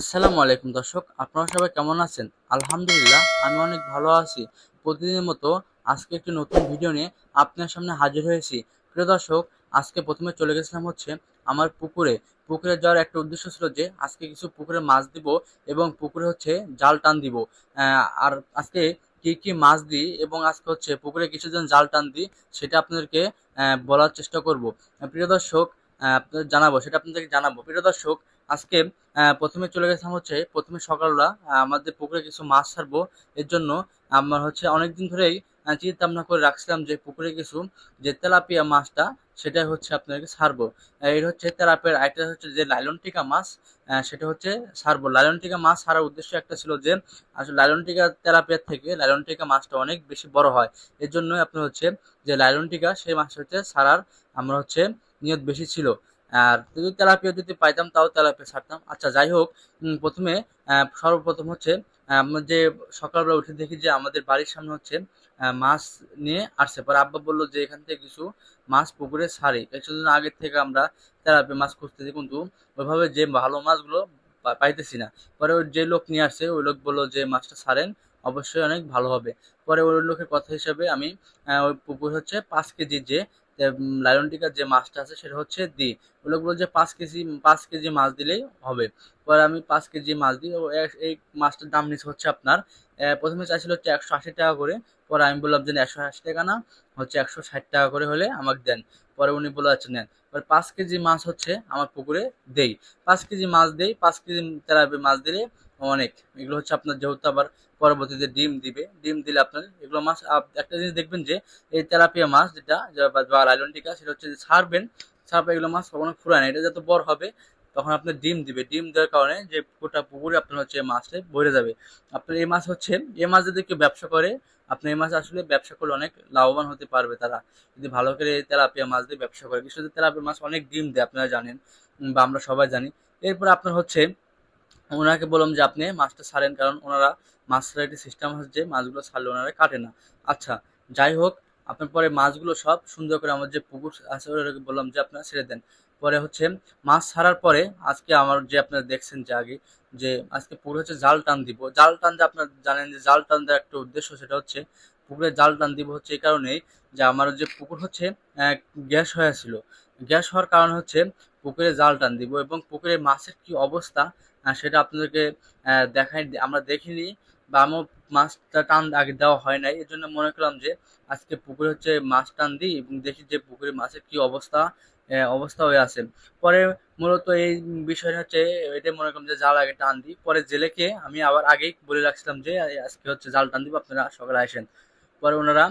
আসসালামু আলাইকুম দর্শক, আপনারা সবাই কেমন আছেন? আলহামদুলিল্লাহ, আমি অনেক ভালো আছি। প্রতিদিনের মতো আজকে একটি নতুন ভিডিও নিয়ে আপনার সামনে হাজির হয়েছি। প্রিয় দর্শক, আজকে প্রথমে চলে গেছিলাম হচ্ছে আমার পুকুরে। পুকুরে যাওয়ার একটা উদ্দেশ্য ছিল যে, আজকে কিছু পুকুরে মাছ দিব এবং পুকুরে হচ্ছে জাল টান দিব। আর আজকে কি কি মাছ দিই এবং আজকে হচ্ছে পুকুরে কিছুজন জাল টান দিই, সেটা আপনাদেরকে বলার চেষ্টা করব। প্রিয় দর্শক জানাব, সেটা আপনাদেরকে জানাব। প্রিয় দর্শক আজকে প্রথমে চলে গেছিলাম হচ্ছে, প্রথমে সকালবেলা আমাদের পুকুরে কিছু মাছ ছাড়বো। এর জন্য আমার হচ্ছে অনেকদিন ধরেই চিন্তা ভাবনা করে রাখছিলাম যে পুকুরে কিছু যে তেলাপিয়া মাছটা সেটা হচ্ছে আপনাদেরকে ছাড়বো। এর হচ্ছে তেলাপিয়ার আরেকটা হচ্ছে যে লাইলন টিকা মাছ সেটা হচ্ছে ছাড়বো। লাইলন টিকা মাছ ছাড়ার উদ্দেশ্য একটা ছিল যে, আসলে লাইলন টিকা তেলাপিয়ার থেকে লাইলন টিকা মাছটা অনেক বেশি বড় হয়। এর জন্যই আপনার হচ্ছে যে লাইলন টিকা, সেই মাছটা হচ্ছে ছাড়ার আমরা হচ্ছে নিয়ত বেশি ছিল। আর যদি তেলাপিয়া যদি পাইতাম, তাও তেলাপিয়া ছাড়তাম। আচ্ছা যাই হোক প্রথমে সর্বপ্রথম হচ্ছে আমরা যে সকালবেলা উঠে দেখি যে আমাদের বাড়ির সামনে হচ্ছে মাছ নিয়ে আসছে। পরে আব্বা বলল যে, এখান থেকে কিছু মাছ পুকুরে ছাড়ি। কিছুদিন আগের থেকে আমরা তেলাপিয়া মাছ খুঁজতেছি, কিন্তু ওইভাবে যে ভালো মাছগুলো পাইতেছি না। পরে ওই যে লোক নিয়ে আসছে, ওই লোক বলল যে, মাছটা ছাড়েন, অবশ্যই অনেক ভালো হবে। পরে ওই লোকের কথা হিসাবে আমি ওই পুকুর হচ্ছে পাঁচ কেজির যে লায়ন টিকার যে মাছটা আছে, সেটা হচ্ছে দিই ওগুলো যে পাঁচ কেজি পাঁচ কেজি মাছ দিলেই হবে। পরে আমি পাঁচ কেজি মাছ দিই এই মাছটার দাম নিচ্ছে হচ্ছে আপনার প্রথমে চাইছিল হচ্ছে একশো আশি টাকা করে, পরে আমি বললাম যে একশো আশি টাকা না, হচ্ছে একশো ষাট টাকা করে হলে আমাকে দেন। পরে উনি বলে আচ্ছা নেন। পরে পাঁচ কেজি মাছ হচ্ছে আমার পুকুরে দেই। পাঁচ কেজি মাছ দেই, পাঁচ কেজি তেলাপিয়া মাছ দিলে অনেক। এগুলো হচ্ছে আপনার যেহেতু আবার পরবর্তীতে ডিম দিবে, ডিম দিলে আপনার এগুলো মাছ একটা জিনিস দেখবেন যে এই তেলাপিয়া মাছ যেটা বা বা টিকা, সেটা হচ্ছে যে ছাড়বেন ছাড়বে এগুলো মাছ কখনো ফুরায় না এটা যত বড় হবে, তখন আপনার ডিম দিবে। ডিম দেওয়ার কারণে যে গোটা পুকুরে আপনার হচ্ছে মাছটা ভরে যাবে। আপনার এই মাছ হচ্ছে, এই মাছ যদি কেউ ব্যবসা করে আপনার এই মাছ আসলে ব্যবসা করলে অনেক লাভবান হতে পারবে তারা। যদি ভালো করে তেলাপিয়া মাছ দিয়ে ব্যবসা করে, কিছু তেলাপিয়া মাছ অনেক ডিম দেয়, আপনারা জানেন বা আমরা সবাই জানি। এরপর আপনার হচ্ছে ওনাকে বললাম যে আপনি মাছটা ছাড়েন, কারণ ওনারা মাছ একটি সিস্টেম আছে যে মাছগুলো ছাড়লে ওনারা কাটে না। আচ্ছা যাই হোক, আপনার পরে মাছগুলো সব সুন্দর করে আমার যে পুকুর আছে ওটাকে বললাম যে আপনারা ছেড়ে দেন। পরে হচ্ছে মাছ ছাড়ার পরে আজকে আমার যে আপনারা দেখছেন যে আগে যে আজকে পুকুরে হচ্ছে জাল টান দিব। জাল টান যে আপনারা জানেন যে জাল টান দেওয়ার একটা উদ্দেশ্য সেটা হচ্ছে পুকুরে জাল টান দিব হচ্ছে এই কারণেই যে আমার যে পুকুর হচ্ছে গ্যাস হয়েছিল গ্যাস হওয়ার কারণ হচ্ছে পুকুরে জাল টান দিব এবং পুকুরে মাছের কি অবস্থা সেটা আপনাদেরকে দেখাই, আমরা দেখিনি বা আমার মাছটা টান আগে দেওয়া হয় নাই। এর জন্য মনে করলাম যে আজকে পুকুরে হচ্ছে মাছ টান দিই এবং দেখি যে পুকুরে মাছের কি অবস্থা অবস্থা হয়ে আছে। পরে মূলত এই বিষয়টা হচ্ছে এটা মনে করলাম যে জাল আগে টান দিই। পরে জেলেকে আমি আবার আগেই বলে রাখছিলাম যে আজকে হচ্ছে জাল টান দিব, আপনারা সকালে আসেন। পরে ওনারা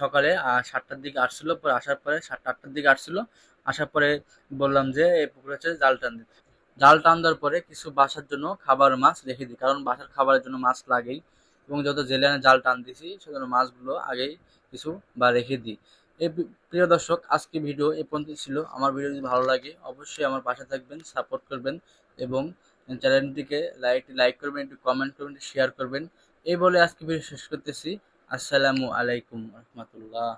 সকালে সাতটার দিকে আসছিল, পরে আসার পরে সাতটা, আটটার দিকে আসছিল। আসার পরে বললাম যে, এই পুকুরে হচ্ছে জাল টান দিতে জাল টান দেওয়ার পরে কিছু বাসার জন্য খাবার মাছ রেখে দিই, কারণ বাসার খাবারের জন্য মাছ লাগেই। এবং যত জেলে আনে জাল টান দিছি, সেজন্য মাছগুলো আগেই কিছু বা রেখে দিই। এই প্রিয় দর্শক, আজকে ভিডিও এ পর্যন্ত ছিল। আমার ভিডিও যদি ভালো লাগে, অবশ্যই আমার পাশে থাকবেন, সাপোর্ট করবেন এবং চ্যানেলটিকে লাইক লাইক করবেন, একটু কমেন্ট করবেন শেয়ার করবেন। এই বলে আজকে ভিডিও শেষ করতেছি। আসসালামু আলাইকুম রহমতুল্লাহ।